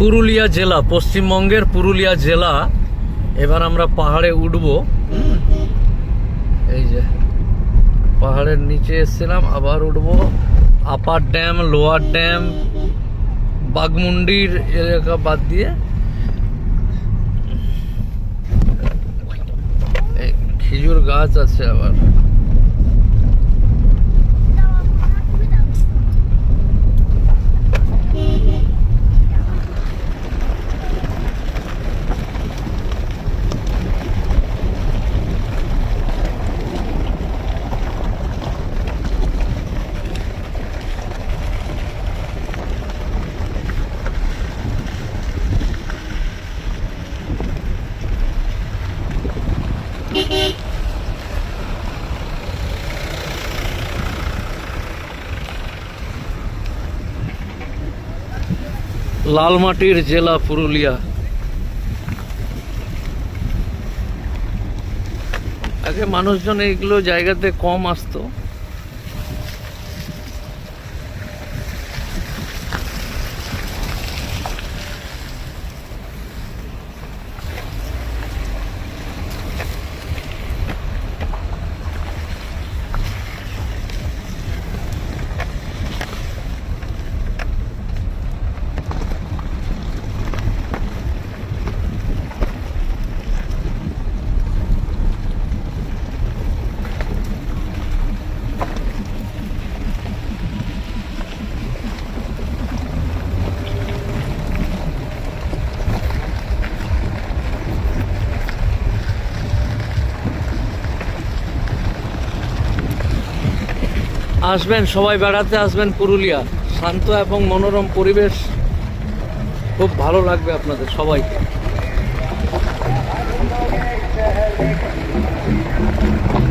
পুরুলিয়া জেলা, পশ্চিমবঙ্গের পুরুলিয়া জেলা। এবার আমরা পাহাড়ে উঠব। এই যে, পাহাড়ের নিচে এসেছিলাম, আবার উঠব। আপার ড্যাম, লোয়ার ড্যাম বাগমুন্ডির এলাকা বাদ দিয়ে। খেজুর গাছ আছে আবার। লালমাটির জেলা পুরুলিয়া। আগে মানুষজন এইগুলো জায়গাতে কম আসতো। আসবেন, সবাই বেড়াতে আসবেন পুরুলিয়া শান্ত এবং মনোরম পরিবেশ খুব ভালো লাগবে আপনাদের সবাইকে Thank you.